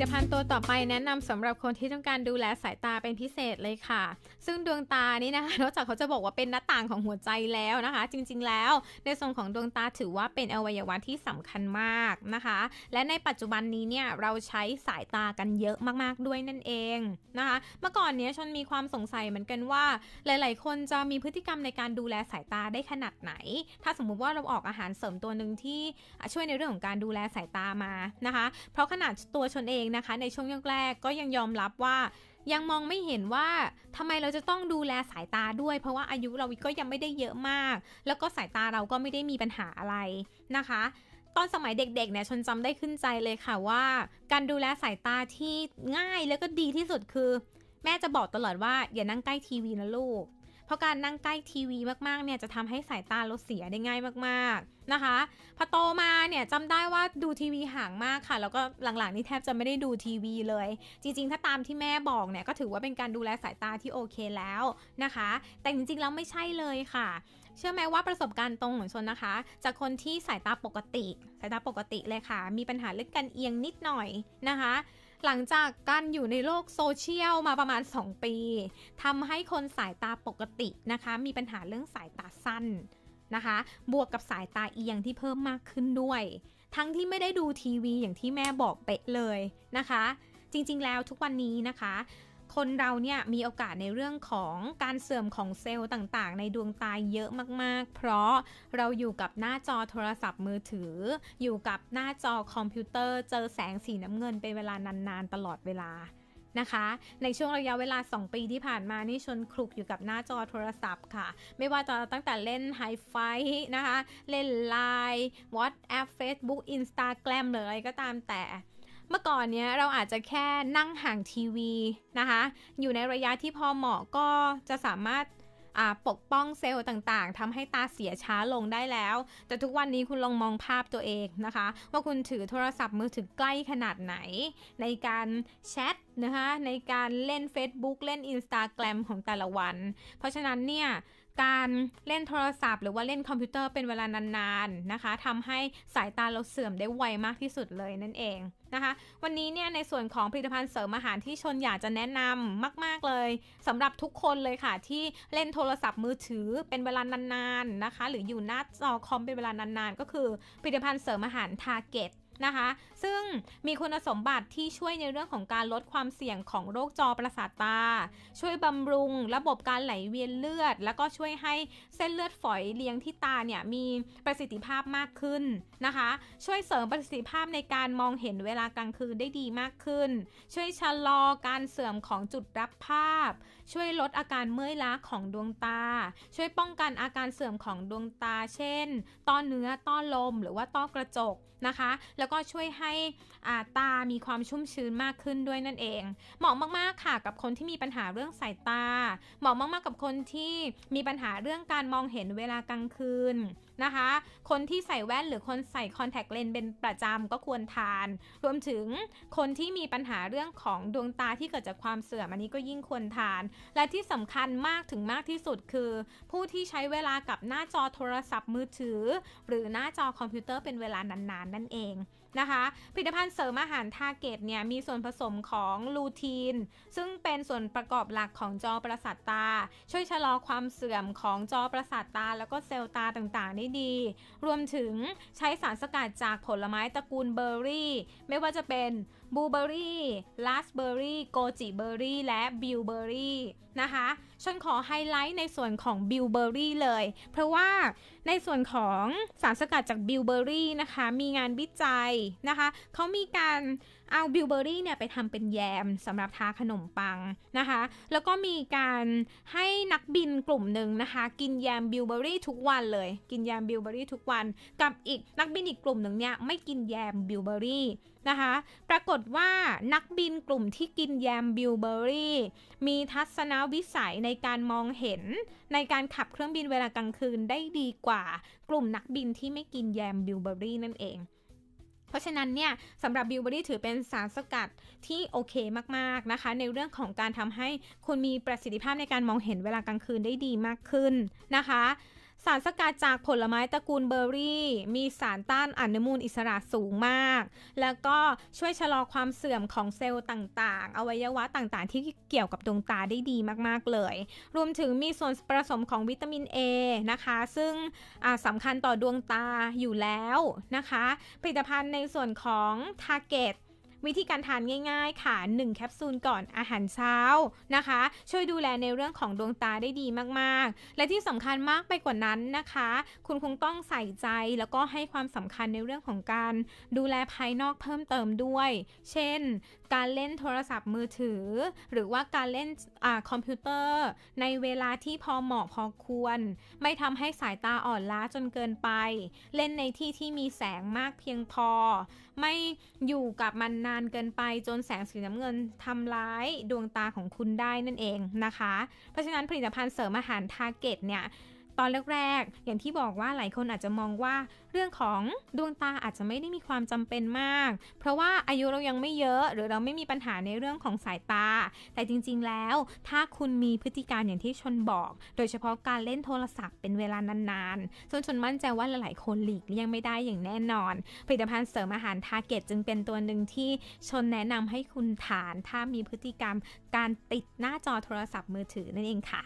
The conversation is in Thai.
ลิตภัณฑ์ตัวต่อไปแนะนำสำหรับคนที่ต้องการดูแลสายตาเป็นพิเศษเลยค่ะ ซึ่งดวงตานี่นะคะนอกจากเขาจะบอกว่าเป็นหน้าต่างของหัวใจแล้วนะคะ จริงๆแล้ว ในส่วนของดวงตาถือว่าเป็นอวัยวะที่สำคัญมากนะคะ และในปัจจุบันนี้เนี่ยเราใช้สายตากันเยอะมากๆด้วยนั่นเองนะคะ เมื่อก่อนเนี้ยชนมีความสงสัยเหมือนกันว่า หลาย ๆ คนจะมีพฤติกรรมในการดูแลสายตาได้ขนาดไหน ถ้าสมมุติว่าเราออกอาหารเสริมตัวหนึ่งที่ช่วยในเรื่องของการดูแลสายตามานะคะ เพราะขนาดตัวชนเองนะคะ ในช่วงแรกๆก็ยังยอมรับว่า ยังมองไม่เห็นว่าทำไมเราจะต้องดูแลสายตาด้วย เพราะว่าอายุเราก็ยังไม่ได้เยอะมาก แล้วก็สายตาเราก็ไม่ได้มีปัญหาอะไรนะคะ ตอนสมัยเด็กๆเนี่ยชนจำได้ขึ้นใจเลยค่ะว่า การดูแลสายตาที่ง่ายแล้วก็ดีที่สุดคือ แม่จะบอกตลอดว่าอย่านั่งใกล้ทีวีนะลูก เพราะการนั่งใกล้ทีวีมากๆเนี่ยจะทำให้สายตาเราเสียได้ง่ายมากๆนะคะ พอโตมาเนี่ยจำได้ว่าดูทีวีห่างมากค่ะ แล้วก็หลังๆนี่แทบจะไม่ได้ดูทีวีเลย จริงๆ ถ้าตามที่แม่บอกเนี่ยก็ถือว่าเป็นการดูแลสายตาที่โอเคแล้วนะคะ แต่จริงๆแล้วไม่ใช่เลยค่ะเชื่อไหมว่าประสบการณ์ตรงของชนนะคะ จากคนที่สายตาปกติ สายตาปกติเลยค่ะ มีปัญหาเรื่องการเอียงนิดหน่อยนะคะ หลังจากการอยู่ในโลกโซเชียลมาประมาณ 2 ปีทำให้คนสายตาปกตินะคะ มีปัญหาเรื่องสายตาสั้นนะคะ บวกกับสายตาเอียงที่เพิ่มมากขึ้นด้วย ทั้งที่ไม่ได้ดูทีวีอย่างที่แม่บอกเป๊ะเลยนะคะ จริงๆแล้วทุกวันนี้นะคะ คนเราเนี่ยมีโอกาสในเรื่องของการเสื่อมของเซลล์ต่างๆ ในดวงตาเยอะมากๆ เพราะเราอยู่กับหน้าจอโทรศัพท์มือถือ อยู่กับหน้าจอคอมพิวเตอร์ เจอแสงสีน้ำเงินเป็นเวลานานๆ ตลอดเวลานะคะ ในช่วงระยะเวลา 2 ปีที่ผ่านมานี่ชนคลุกอยู่กับหน้าจอโทรศัพท์ค่ะ ไม่ว่าจะตั้งแต่เล่นไฮไฟนะคะ เล่น Line WhatsApp Facebook Instagram หรืออะไรก็ตามแต่ เมื่อก่อนเนี้ยเราอาจจะแค่นั่งห่างทีวีนะคะ อยู่ในระยะที่พอเหมาะก็จะสามารถปกป้องเซลล์ต่างๆทำให้ตาเสียช้าลงได้แล้ว แต่ทุกวันนี้คุณลองมองภาพตัวเองนะคะ ว่าคุณถือโทรศัพท์มือถือใกล้ขนาดไหน ในการแชทนะคะ ในการเล่น Facebook เล่น Instagram ของแต่ละวัน เพราะฉะนั้นเนี่ยการเล่นโทรศัพท์หรือว่าเล่นคอมพิวเตอร์เป็นเวลานานๆนะคะทำให้สายตาเราเสื่อมได้ไวมากที่สุดเลยนั่นเอง นะคะ วันนี้เนี่ยในส่วนของผลิตภัณฑ์เสริมอาหารที่ชนอยากจะแนะนำมาก ๆ เลยสำหรับทุกคนเลยค่ะ ที่เล่นโทรศัพท์มือถือเป็นเวลานานๆนะคะ หรืออยู่หน้าจอคอมเป็นเวลานานๆ ก็คือผลิตภัณฑ์เสริมอาหารทาร์เก็ต นะคะ ซึ่งมีคุณสมบัติที่ช่วยในเรื่องของการลดความเสี่ยงของโรคจอประสาทตา ช่วยบำรุง ระบบการไหลเวียนเลือด แล้วก็ช่วยให้เส้นเลือดฝอยเลี้ยงที่ตาเนี่ยมีประสิทธิภาพมากขึ้นนะคะ ช่วยเสริมประสิทธิภาพในการมองเห็นเวลากลางคืนได้ดีมากขึ้น ช่วยชะลอการเสื่อมของจุดรับภาพ ช่วยลดอาการเมื่อยล้าของดวงตา ช่วยป้องกันอาการเสื่อมของดวงตา เช่น ต้อเนื้อ ต้อลม หรือว่าต้อกระจกนะคะ แล้วก็ช่วยให้ตามีความชุ่มชื้นมากขึ้นด้วยนั่นเอง เหมาะมากๆค่ะกับคนที่มีปัญหาเรื่องสายตา เหมาะมากๆกับคนที่มีปัญหาเรื่องการมองเห็นเวลากลางคืนนะคะ คนที่ใส่แว่นหรือคนใส่คอนแทคเลนส์เป็นประจำก็ควรทาน รวมถึงคนที่มีปัญหาเรื่องของดวงตาที่เกิดจากความเสื่อมอันนี้ก็ยิ่งควรทาน และที่สำคัญมากถึงมากที่สุดคือ ผู้ที่ใช้เวลากับหน้าจอโทรศัพท์มือถือ หรือหน้าจอคอมพิวเตอร์เป็นเวลานานๆนั่นเอง นะคะ ผลิตภัณฑ์เสริมอาหารทาเกตเนี่ยมีส่วนผสมของลูทีน ซึ่ง เป็นส่วนประกอบหลักของจอประสาทตา ช่วยชะลอความเสื่อมของจอประสาทตา แล้วก็เซลล์ตาต่างๆ ได้ดี รวมถึงใช้สารสกัดจากผลไม้ตระกูลเบอร์รี่ ไม่ว่าจะเป็นบลูเบอร์รี่ลาสเบอร์รี่โกจิเบอร์รี่และบิลเบอร์รี่นะคะฉันขอไฮไลท์ในส่วนของบิลเบอร์รี่เลย เพราะว่าในส่วนของสารสกัดจากบิลเบอร์รี่นะคะ มีงานวิจัยนะคะเขามีการ เอาบิลเบอรี่เนี่ยไปทำเป็นแยมสำหรับทาขนมปังนะคะ แล้วก็มีการให้นักบินกลุ่มหนึ่งนะคะ กินแยมบิลเบอรี่ทุกวันเลย กินแยมบิลเบอรี่ทุกวัน กับอีกนักบินอีกกลุ่มหนึ่งเนี่ยไม่กินแยมบิลเบอรี่นะคะ ปรากฏว่านักบินกลุ่มที่กินแยมบิลเบอรี่มีทัศนวิสัยในการมองเห็น ในการขับเครื่องบินเวลากลางคืนได้ดีกว่ากลุ่มนักบินที่ไม่กินแยมบิลเบอรี่นั่นเอง เพราะฉะนั้นเนี่ยสำหรับบิวเบอรี่ถือเป็นสารสกัดที่โอเคมากๆนะคะ ในเรื่องของการทำให้คุณมีประสิทธิภาพในการมองเห็นเวลากลางคืนได้ดีมากขึ้นนะคะ สารสกัดจากผลไม้ตระกูลเบอร์รี่ มีสารต้านอนุมูลอิสระสูงมาก แล้วก็ช่วยชะลอความเสื่อมของเซลล์ต่างๆ อวัยวะต่างๆ ที่เกี่ยวกับดวงตาได้ดีมากๆเลย รวมถึงมีส่วนผสมของวิตามิน A นะคะ ซึ่งสำคัญต่อดวงตาอยู่แล้วนะคะ ผลิตภัณฑ์ในส่วนของ Target วิธีการทานง่ายๆ ค่ะ 1 แคปซูลก่อนอาหารเช้านะคะ ช่วยดูแลในเรื่องของดวงตาได้ดีมากๆ และที่สำคัญมากไปกว่านั้นนะคะ คุณคงต้องใส่ใจแล้วก็ให้ความสำคัญในเรื่องของการดูแลภายนอกเพิ่มเติมด้วย เช่นการเล่นโทรศัพท์มือถือ หรือว่าการเล่นอคอมพิวเตอร์ ในเวลาที่พอเหมาะพอควร ไม่ทำให้สายตาอ่อนล้าจนเกินไป เล่นในที่ที่มีแสงมากเพียงพอ ไม่อยู่กับมันนานเกินไปจนแสงสีน้ำเงินทำร้ายดวงตาของคุณได้นั่นเองนะคะ เพราะฉะนั้นผลิตภัณฑ์เสริมอาหารทาร์เก็ตเนี่ย ตอนแรกๆอย่างที่บอกว่าหลายคนอาจจะมองว่า เรื่องของดวงตาอาจจะไม่ได้มีความจำเป็นมาก เพราะว่าอายุเรายังไม่เยอะ หรือเราไม่มีปัญหาในเรื่องของสายตา แต่จริง ๆ แล้ว ถ้าคุณมีพฤติการอย่างที่ชนบอก โดยเฉพาะการเล่นโทรศัพท์เป็นเวลานานๆส่วนชนมั่นใจว่าหลายๆคนหลีกเลี่ยงไม่ได้อย่างแน่นอน ผลิตภัณฑ์เสริมอาหารทาร์เก็ตจึงเป็นตัวหนึ่งที่ชนแนะนำให้คุณทาน ถ้ามีพฤติกรรมการติดหน้าจอโทรศัพท์มือถือนั่นเองค่ะ